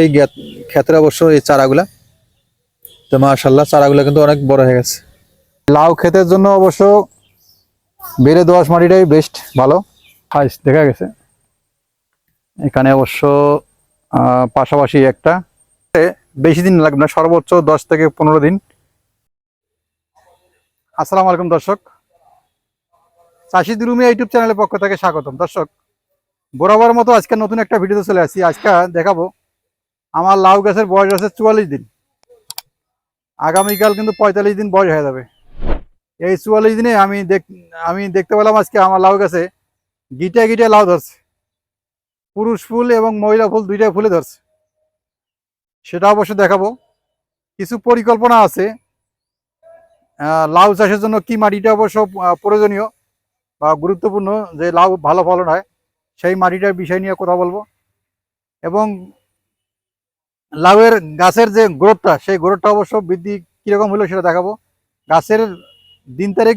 এই ক্ষেতের অবশ্য এই চারাগুলা। তো মাশাল্লাহ চারাগুলা কিন্তু অনেক বড় হয়ে গেছে। লাউ ক্ষেতের জন্য অবশ্য বেড়ে দোয়াশ মাটিটাই বেস্ট ভালো। হাইস দেখা গেছে। এখানে অবশ্য পাশাপাশি একটা। বেশি দিন লাগবে না, সর্বোচ্চ দশ থেকে পনেরো দিন। আসসালামু আলাইকুম দর্শক। চাষি দুরুমি ইউটিউব চ্যানেলের পক্ষ থেকে স্বাগতম। দর্শক, বরাবর মতো আজকে নতুন একটা ভিডিওতে চলে আসছি। আজকে দেখাবো আমার লাউ গাছের বয়স আছে চুয়াল্লিশ দিন। আগামীকাল কিন্তু পঁয়তাল্লিশ দিন বয়স হয়ে যাবে। এই চুয়াল্লিশ দিনে আমি দেখ, আমি দেখতে পেলাম আজকে আমার লাউ গাছে গিটে গিটে লাউ ধরছে। পুরুষ ফুল এবং মহিলা ফুল দুইটা ফুলে ধরছে। সেটা অবশ্য দেখাবো। কিছু পরিকল্পনা আছে। লাউ চাষের জন্য কি মাটিটা অবশ্য প্রয়োজনীয় বা গুরুত্বপূর্ণ যে লাউ ভালো ফলন হয়, সেই মাটিটার বিষয় নিয়ে কথা বলব। এবং লাউয়ের গাছের যে গ্রোথটা, সেই গ্রোথটা অবশ্য বৃদ্ধি কীরকম হলো সেটা দেখাবো। গাছের দিন তারিখ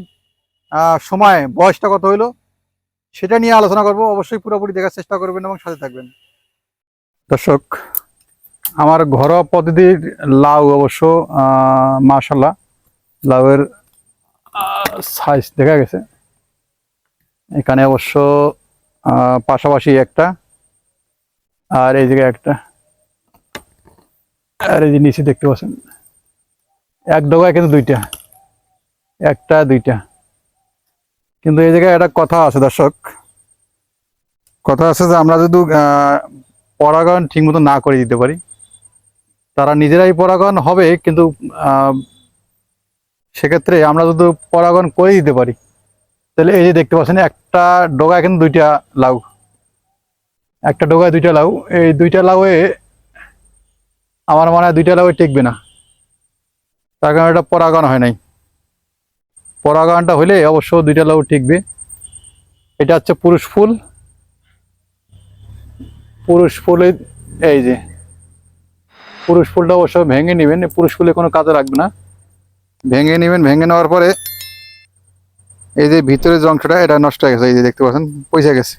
সময়, বয়সটা কত হইল, সেটা নিয়ে আলোচনা করব। অবশ্যই পুরোপুরি দেখার চেষ্টা করবেন এবং সাথে থাকবেন। দর্শক, আমার ঘরোয়া পদ্ধতির লাউ অবশ্য মাশাল্লাহ লাউয়ের সাইজ দেখা গেছে। এখানে অবশ্য পাশাপাশি একটা, আর এই জায়গায় একটা। আর এই যে নিচে দেখতে পাচ্ছেন। এক ডগায় কিন্তু দুইটা। একটা, দুইটা। কিন্তু এই জায়গায় একটা কথা আছে দর্শক। কথা আছে যে আমরা যদি পরাগায়ন ঠিক মতো না করে দিতে পারি, তারা নিজেরাই পরাগায়ন হবে, কিন্তু সেক্ষেত্রে আমরা যদি পরাগায়ন করে দিতে পারি, তাহলে এই যে দেখতে পাচ্ছেন, একটা ডগায় কিন্তু দুইটা লাউ। একটা ডগায় দুইটা লাউ। এই দুইটা লাউয়ে আমার মনে হয় দুইটা লাউ টিকবে না। তার কারণ এটা পরাগায়ন হয় নাই। পরাগায়নটা হলে অবশ্য দুইটা লাউ টিকবে। এটা হচ্ছে পুরুষ ফুল। পুরুষ ফুলে, এই যে, পুরুষ ফুলটা অবশ্য ভেঙে নেবেন। পুরুষ ফুলে কোনো কাজে রাখবে না। ভেঙে নেবেন, ভেঙে নেওয়ার পরে এই যে ভিতরের যে অংশটা, এটা নষ্ট হয়ে গেছে। এই যে দেখতে পাচ্ছেন পয়সা গেছে।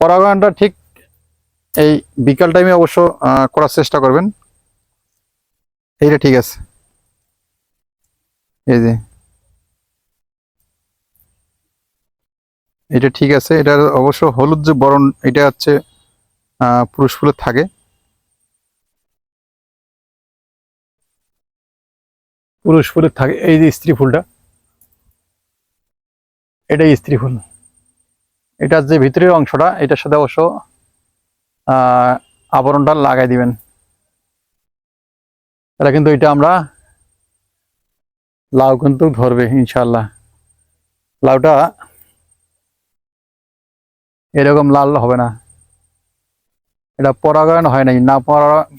পরাগায়নটা ঠিক এই বিকাল টাইমে অবশ্য করার চেষ্টা করবেন। এইটা ঠিক আছে। এই যে। এটা ঠিক আছে। এটার অবশ্য হলুদ যে বরণ, এটা হচ্ছে পুরুষ ফুলের থাকে। পুরুষ ফুলের থাকে। এই যে স্ত্রী ফুলটা, এটাই স্ত্রী ফুল। এটার যে ভিতরের অংশটা, এটার সাথে অবশ্য আবরণটা লাগাই দিবেন। তাহলে কিন্তু এটা আমরা লাউ কিন্তু ধরবে ইনশাল্লাহ লাউটা এরকম লাল হবে না। এটা পরাগায়ন হয় নাই। না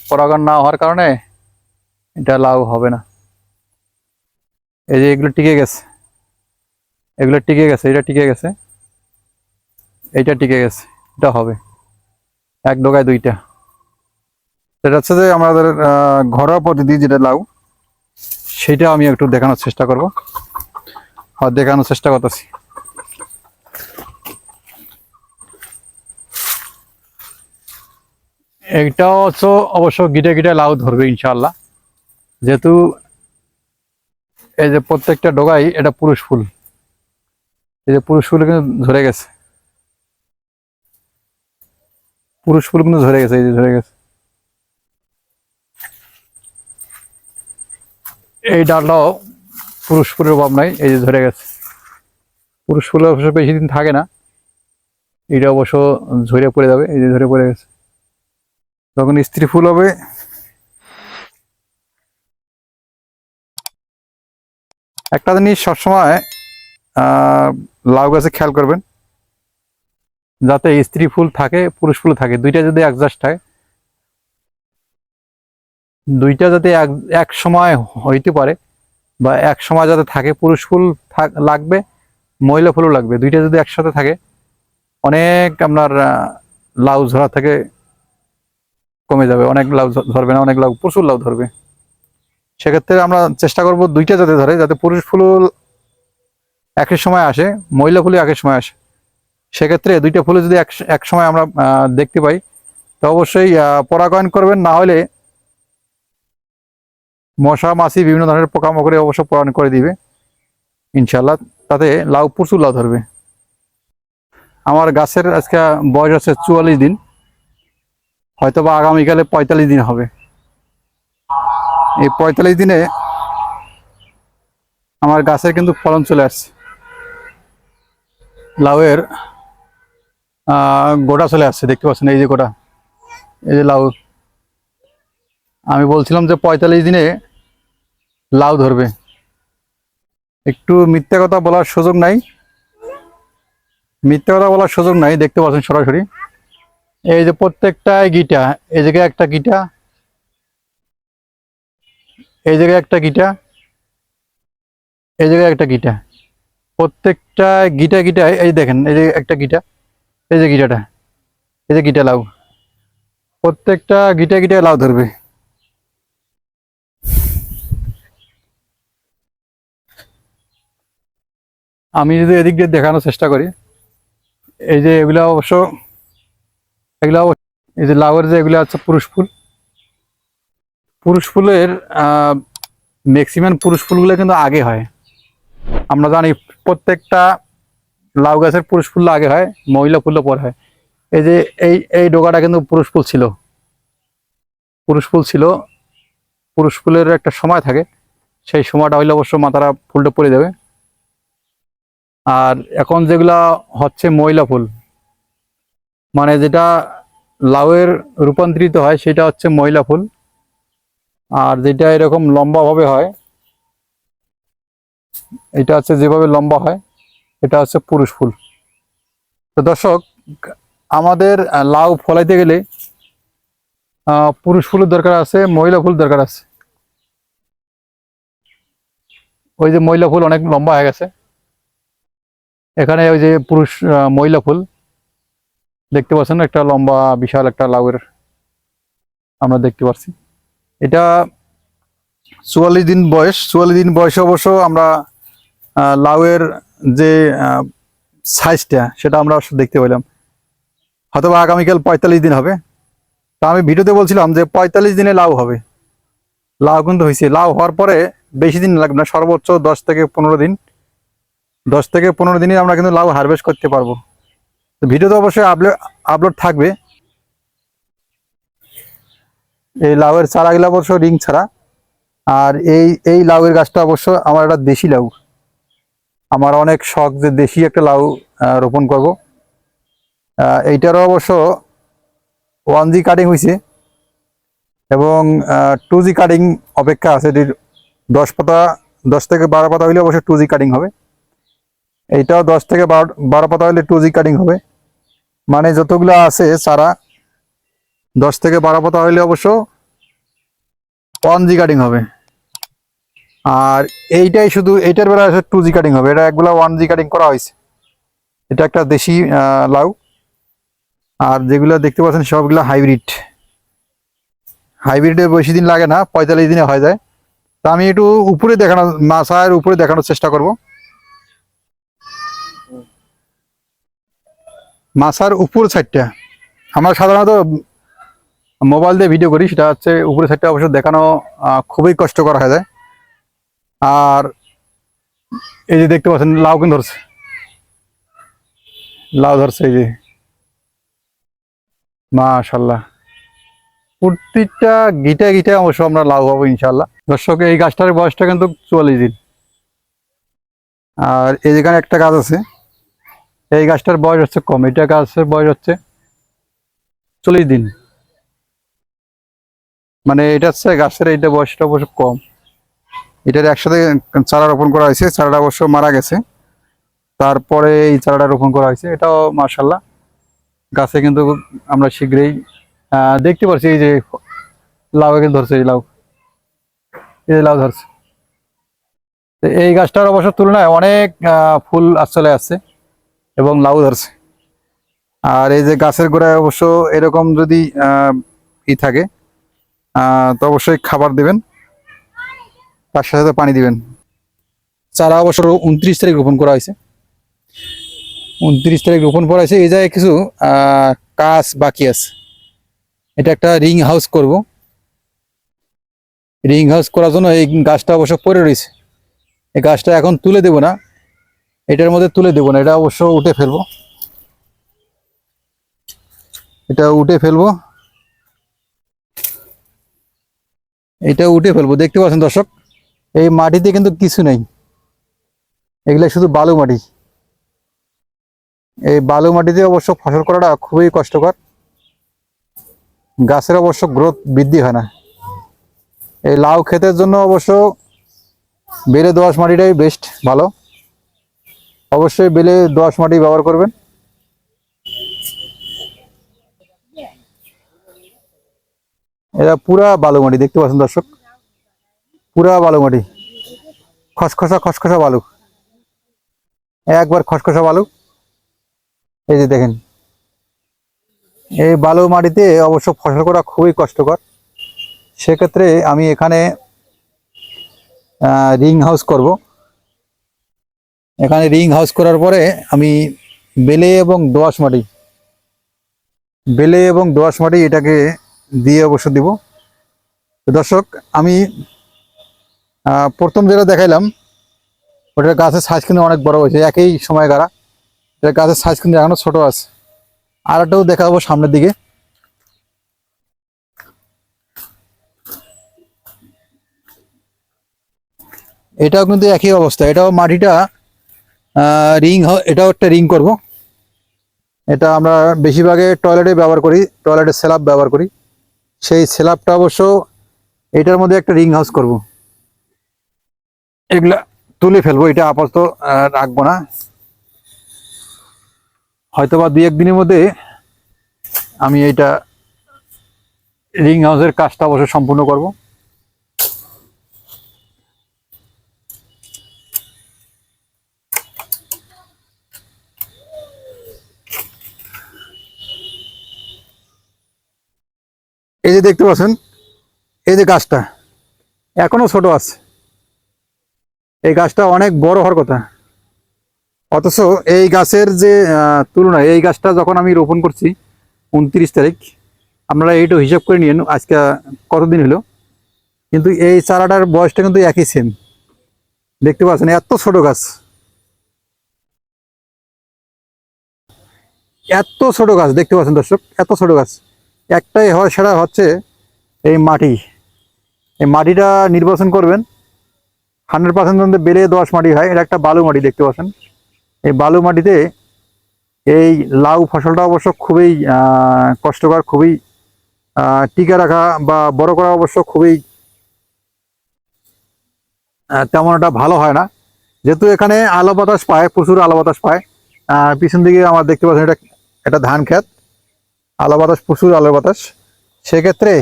পরাগায়ন না হওয়ার কারণে এটা লাউ হবে না। এই যে এগুলো টিকে গেছে। এগুলো টিকে গেছে, এটা টিকে গেছে। এইটা টিকে গেছে, এটা হবে। এক ডোকায় দুইটা। সেটা হচ্ছে যে আমাদের ঘরোয়া পদ্ধতি যেটা লাউ, সেটা আমি একটু দেখানোর চেষ্টা করব। আর দেখানোর চেষ্টা করতেছি। এইটাও হচ্ছে অবশ্য গিটে গিটে লাউ ধরবে ইনশাল্লাহ যেহেতু এই যে প্রত্যেকটা ডোগাই এটা পুরুষ ফুল। এই যে পুরুষ ফুল কিন্তু ধরে গেছে। পুরুষ ফুল কিন্তু ধরে গেছে, এই যে ধরে গেছে। এই ডালটাও পুরুষ ফুলের অভাব নাই, এই যে ধরে গেছে। পুরুষ ফুল অবশ্য বেশি দিন থাকে না, এটা অবশ্য ঝরে পড়ে যাবে, এই যে ধরে পড়ে গেছে। যখন স্ত্রী ফুল হবে, একটা জিনিস সবসময় লাউ গাছে খেয়াল করবেন যাতে স্ত্রী ফুল থাকে, পুরুষ ফুল থাকে, দুইটা যদি অ্যাডজাস্ট হয়, দুইটা যাতে এক সময় হইতে পারে বা এক সময় যাতে থাকে, পুরুষ ফুল লাগবে, মহিলা ফুলও লাগবে, দুইটা যদি একসাথে থাকে, অনেক আপনার লাউ ঝরা থেকে কমে যাবে, অনেক লাউ ধরবে না, অনেক লাউ, প্রচুর লাউ ধরবে। সেক্ষেত্রে আমরা চেষ্টা করব দুইটা যাতে ধরে, যাতে পুরুষ ফুল একই সময় আসে, মহিলা ফুলই একই সময় আসে। সেক্ষেত্রে দুইটা ফুলে যদি এক সময় আমরা দেখতে পাই, তো অবশ্যই পরাগায়ন করবেন, না হলে মশা, মাছি বিভিন্ন ধরনের পোকামাকড়ে অবশ্য পরাগায়ন করে দিবে ইনশাল্লাহ তাতে লাউ প্রচুর লাউ ধরবে। আমার গাছের আজকে বয়স আছে চুয়াল্লিশ দিন হয়তো বা আগামীকালে পঁয়তাল্লিশ দিন হবে। এই পঁয়তাল্লিশ দিনে আমার গাছের কিন্তু ফলন চলে আসছে। লাউয়ের গোটা চলে আসছে, দেখতে পাচ্ছেন, এই যে গোটা, এই যে লাউ। আমি বলছিলাম যে পঁয়তাল্লিশ দিনে লাউ ধরবে। একটু মিথ্যা কথা বলার সুযোগ নাই। মিথ্যা কথা বলার সুযোগ নাই, দেখতে পাচ্ছেন সরাসরি। এই যে প্রত্যেকটাই গিটা, এই জায়গায় একটা গিটা, এই জায়গায় একটা গিটা, এই জায়গায় একটা গিটা। প্রত্যেকটা গিটা গিটা এই দেখেন, এই যে একটা গিটা। এই যে গিটাটা এই যে গিটা লাউ প্রত্যেকটা গিটা গিটা লাউ ধরবে। আমি যদি এদিক দিয়ে দেখানোর চেষ্টা করি, এই যে এগুলা অবশ্য, এগুলা এই যে লাউয়ের যে এগুলা হচ্ছে পুরুষ ফুল, পুরুষ ফুলের ম্যাক্সিমাম পুরুষ ফুলগুলো কিন্তু আগে হয়। আমরা জানি প্রত্যেকটা লাউ গাছের পুরুষ ফুল আগে হয়, মহিলা ফুলও পরে হয়। এই যে এই এই ডোকাটা কিন্তু পুরুষ ফুল ছিল। পুরুষ ফুল ছিল। পুরুষ ফুলের একটা সময় থাকে। সেই সময়টা হইলে অবশ্য মাথারা ফুলটা পড়ে যাবে আর এখন যেগুলা হচ্ছে মহিলা ফুল মানে যেটা লাউয়ের রূপান্তরিত হয় সেটা হচ্ছে মহিলা ফুল। আর যেটা এরকম লম্বাভাবে হয়, এটা হচ্ছে যেভাবে লম্বা হয় এটা হচ্ছে পুরুষ ফুল। তো দর্শক, আমাদের লাউ ফলাইতে গেলে পুরুষ ফুলের দরকার আছে, মহিলা ফুল দরকার আছে। ওই যে মহিলা ফুল অনেক লম্বা হয়ে গেছে। এখানে ওই যে পুরুষ মহিলা ফুল, দেখতে পাচ্ছেন একটা লম্বা, বিশাল একটা লাউয়ের আমরা দেখতে পাচ্ছি। এটা চুয়াল্লিশ দিন বয়স, চুয়াল্লিশ দিন বয়সে অবশ্য আমরা লাউয়ের যে সাইজটা সেটা আমরা দেখতে পেলাম। হয়তো বা আগামীকাল পঁয়তাল্লিশ দিন হবে। তা আমি ভিডিওতে বলছিলাম যে, পঁয়তাল্লিশ দিনে লাউ হবে। লাউ কিন্তু হয়েছে। লাউ হওয়ার পরে বেশি দিন লাগবে না, সর্বোচ্চ দশ থেকে পনেরো দিন। দশ থেকে পনেরো দিনে আমরা কিন্তু লাউ হারভেস্ট করতে পারব। তো ভিডিওতে অবশ্যই আপলোড আপলোড থাকবে। এই লাউয়ের চারাগুলো অবশ্য রিং ছাড়া। আর এই এই লাউয়ের গাছটা অবশ্য আমার একটা দেশি লাউ। আমার অনেক শখ যে দেশি একটা লাউ রোপণ করব। এইটারও অবশ্য ওয়ান জি কাটিং হয়েছে এবং টু জি কাটিং অপেক্ষা আছে। এটির দশ পাতা, দশ থেকে বারো পাতা হইলে অবশ্যই টু জি কাটিং হবে। এইটাও দশ থেকে বারো পাতা হলে টু জি কাটিং হবে। মানে যতগুলো আছে সারা দশ থেকে বারো পাতা হইলে অবশ্য ওয়ান জি কাটিং হবে। আর এইটাই শুধু, এইটার বেলা টু জি কাটিং হবে। এটা একগুলা ওয়ান জি কাটিং করা হয়েছে। এটা একটা দেশি লাউ। আর যেগুলো দেখতে পাচ্ছেন সবগুলো হাইব্রিড হাইব্রিডে বেশি দিন লাগে না, পঁয়তাল্লিশ দিনে হয়ে যায়। তা আমি একটু উপরে দেখানোর, মাসায়ের উপরে দেখানোর চেষ্টা করব। মাসার উপর সাইডটা আমরা সাধারণত মোবাইল দিয়ে ভিডিও করি, সেটা হচ্ছে উপরে সাইডটা অবশ্য দেখানো খুবই কষ্টকর হয়ে যায়। আর এই যে দেখতে পাচ্ছেন, লাউ কিন্তু ধরছে। লাউ ধরছে এই যে। মাশাল্লাহ। প্রত্যেকটা গিটা গিটা অবশ্য আমরা লাভ পাবো ইনশাল্লাহ। দর্শক, এই গাছটার বয়সটা কিন্তু চুয়াল্লিশ দিন। আর এই যেখানে একটা গাছ আছে, এই গাছটার বয়স হচ্ছে কম। এটা গাছের বয়স হচ্ছে চল্লিশ দিন। মানে এটা হচ্ছে গাছের এইটা বয়সটা অবশ্য কম। এটার একসাথে চারা রোপণ করা হয়েছে, চারাটা অবশ্য মারা গেছে। তারপরে এই চারাটা রোপণ করা হয়েছে, এটাও মার্শাল্লাহ গাছে কিন্তু আমরা শীঘ্রই দেখতে পাচ্ছি এই যে লাউ কিন্তু ধরছে, এই লাউ। এই লাউ ধরছে। এই গাছটার অবশ্য তুলনায় অনেক ফুল চলে আসছে এবং লাউ ধরছে। আর এই যে গাছের গোড়ায় অবশ্য এরকম যদি ই থাকে তো অবশ্যই খাবার দেবেন। তার সাথে পানি দিবেন। চারা অবশ্য উনত্রিশ তারিখ রোপণ করা হয়েছে। উনত্রিশ তারিখ রোপণ করা হয়েছে। এই জায়গায় কিছু কাজ বাকি আছে। এটা একটা রিং হাউস করব। রিং হাউস করার জন্য এই গাছটা অবশ্য পড়ে রয়েছে। এই গাছটা এখন তুলে দেব না। এটার মধ্যে তুলে দেব না। এটা অবশ্য উঠে ফেলব। এটা উঠে ফেলব। এটা উঠে ফেলব। দেখতে পাচ্ছেন দর্শক? এই মাটিতে কিন্তু কিছু নেই। এগুলা শুধু বালু মাটি। এই বালু মাটিতে অবশ্য ফসল করাটা খুবই কষ্টকর। গাছের অবশ্য গ্রোথ বৃদ্ধি হয় না। এই লাউ ক্ষেতের জন্য অবশ্য বেলে দোয়াশ মাটিটাই বেস্ট ভালো। অবশ্যই বেলে দোয়াশ মাটি ব্যবহার করবেন। এটা পুরা বালু মাটি, দেখতে পাচ্ছেন দর্শক? পুরা বালু মাটি। খসখসা খসখসা বালু। একবার খসখসা বালু। এই যে দেখেন। এই বালু মাটিতে অবশ্য ফসল করা খুবই কষ্টকর। সেক্ষেত্রে আমি এখানে রিং হাউস করব। এখানে রিং হাউস করার পরে আমি বেলে এবং দোআঁশ মাটি, বেলে এবং দোআঁশ মাটি এটাকে দিয়ে অবশ্য দিব। দর্শক, আমি প্রথম যেটা দেখাইলাম, ওটার গাছের সাইজ কিন্তু অনেক বড় হয়েছে, একই সময় গাড়া। এটা গাছের সাইজ কিন্তু এখনও ছোট আছে। আর একটাও দেখাবো সামনের দিকে। এটাও কিন্তু একই অবস্থা। এটাও মাটিটা রিং এটাও একটা রিং করব। এটা আমরা বেশিরভাগে টয়লেটে ব্যবহার করি টয়লেটের স্ল্যাব ব্যবহার করি। সেই স্ল্যাবটা অবশ্য এটার মধ্যে একটা রিং হাউস করব। এগুলা তুলে ফেলব, এটা আপাতত রাখব না। হয়তো বা দুই একদিনের মধ্যে আমি এইটা রিং হাউসের কাজটা অবশ্য সম্পূর্ণ করব। এই যে দেখতে পাচ্ছেন, এই যে গাছটা এখনও ছোট আছে। এই গাছটা অনেক বড় হওয়ার কথা। অথচ এই গাছের যে আহ, তুলনায় এই গাছটা যখন আমি রোপণ করছি উনত্রিশ তারিখ আপনারা এইটা হিসাব করে নিন আজকে কতদিন হলো? কিন্তু এই চারাটার বয়সটা কিন্তু একই সেম দেখতে পাচ্ছেন এত ছোট গাছ। এত ছোট গাছ দেখতে পাচ্ছেন দর্শক এত ছোট গাছ। একটাই হয় সেটা হচ্ছে এই মাটি। এই মাটিটা নির্বাচন করবেন হান্ড্রেড পার্সেন্ট বেড়ে দশ মাটি হয়। এটা একটা বালু মাটি দেখতে পাচ্ছেন। এই বালু মাটিতে এই লাউ ফসলটা অবশ্য খুবই কষ্টকর, খুবই টিকে রাখা বা বড় করা অবশ্য খুবই তেমন একটা ভালো হয় না। যেহেতু এখানে আলো বাতাস পায়, প্রচুর আলো বাতাস পায় পিছন দিকে আমার দেখতে পাচ্ছেন এটা এটা ধান ক্ষেত। আলো বাতাস, প্রচুর আলো বাতাস। সেক্ষেত্রে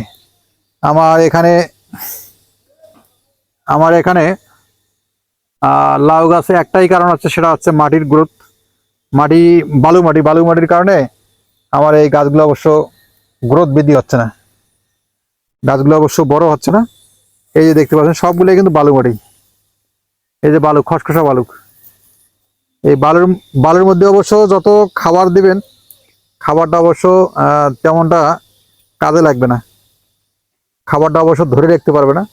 আমার এখানে আমার এখানে লাউ গাছে একটাই কারণ হচ্ছে সেটা হচ্ছে মাটির গ্রোথ মাটি, বালু মাটি, বালু মাটির কারণে আমার এই গাছগুলো অবশ্য গ্রোথ বৃদ্ধি হচ্ছে না। গাছগুলো অবশ্য বড় হচ্ছে না। এই যে দেখতে পাচ্ছেন, সবগুলোই কিন্তু বালু মাটি। এই যে বালু, খসখসা বালুক এই বালুর বালুর মধ্যে অবশ্য যত খাবার দিবেন, খাবারটা অবশ্য তেমনটা কাজে লাগবে না। খাবারটা অবশ্য ধরে রাখতে পারবে না।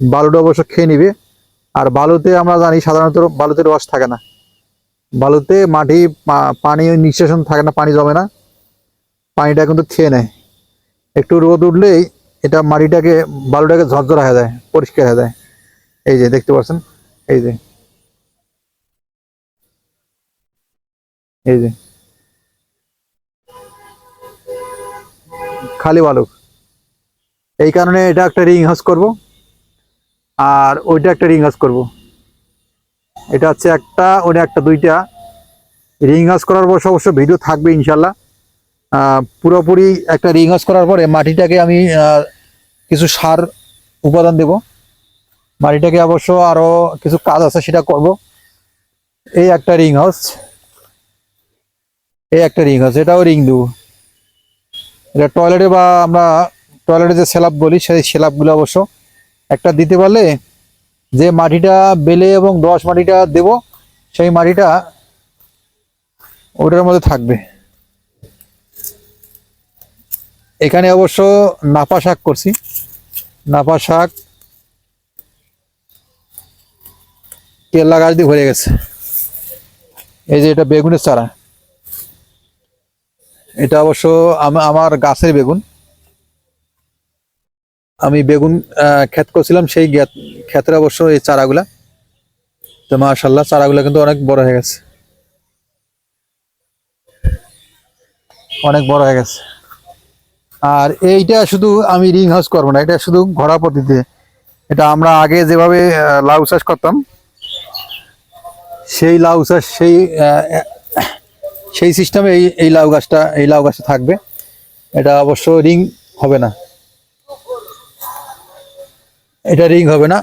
বালুটা অবশ্য খেয়ে নিবে। আর বালুতে আমরা জানি সাধারণত বালুতে রস থাকে না। বালুতে মাটি পানি নিঃশেষণ থাকে না, পানি জমে না। পানিটা কিন্তু খেয়ে নেয়। একটু রোদ উঠলেই এটা মাটিটাকে, বালুটাকে ঝরঝরা হয়ে যায়, পরিষ্কার হয়ে যায়। এই যে দেখতে পাচ্ছেন, এই যে। এই যে। খালি বালু। এই কারণে এটা একটা রিং হাউস করব। আর ওইটা একটা রিং করব। এটা হচ্ছে একটা, ওটা একটা দুইটা। রিং করার পর অবশ্য ভিডিও থাকবে ইনশাল্লাহ। পুরোপুরি একটা রিং করার পরে মাটিটাকে আমি কিছু সার উপাদান দেব। মাটিটাকে অবশ্য আরও কিছু কাজ আছে, সেটা করব। এই একটা রিং হাউস এই একটা রিং হাউস এটাও রিং দেবো। এটা টয়লেটে বা আমরা টয়লেটে যে স্ল্যাব বলি, সেই স্ল্যাবগুলো অবশ্য একটা দিতে পারলে যে মাটিটা বেলে এবং দশ মাটিটা দেব, সেই মাটিটা ওটার মধ্যে থাকবে। এখানে অবশ্য নাপা শাক করছি। নাপা শাক কেল্লা গাছ দিয়ে ভরে গেছে। এই যে এটা বেগুনের চারা। এটা অবশ্য আম- আমার গাছের বেগুন। আমি বেগুন ক্ষেত করছিলাম, সেই ক্ষেতের অবশ্য এই চারাগুলা। তো মাশাল্লাহ চারাগুলা কিন্তু অনেক বড় হয়ে গেছে। অনেক বড় হয়ে গেছে। আর এইটা শুধু আমি রিং হাউস করব না, এটা শুধু ঘোড়া পদ্ধতিতে। এটা আমরা আগে যেভাবে লাউ চাষ করতাম, সেই লাউ চাষ, সেই সেই সিস্টেমে এই এই লাউ গাছটা, এই লাউ গাছটা থাকবে। এটা অবশ্য রিং হবে না। এটা রিং হবে না।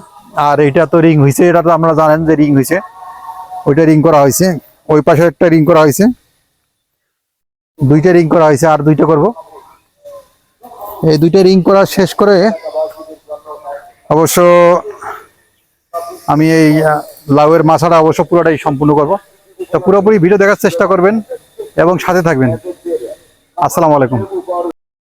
আর এটা তো রিং হয়েছে এটা তো আমরা জানেন যে রিং হয়েছে ওইটা রিং করা হয়েছে ওই পাশে একটা রিং করা হয়েছে দুইটা রিং করা হয়েছে আর দুইটা করব। এই দুইটা রিং করা শেষ করে অবশ্য আমি এই লাউয়ের মাছাটা অবশ্য পুরোটাই সম্পূর্ণ করব। তো পুরোপুরি ভিডিও দেখার চেষ্টা করবেন এবং সাথে থাকবেন। আসসালামু আলাইকুম।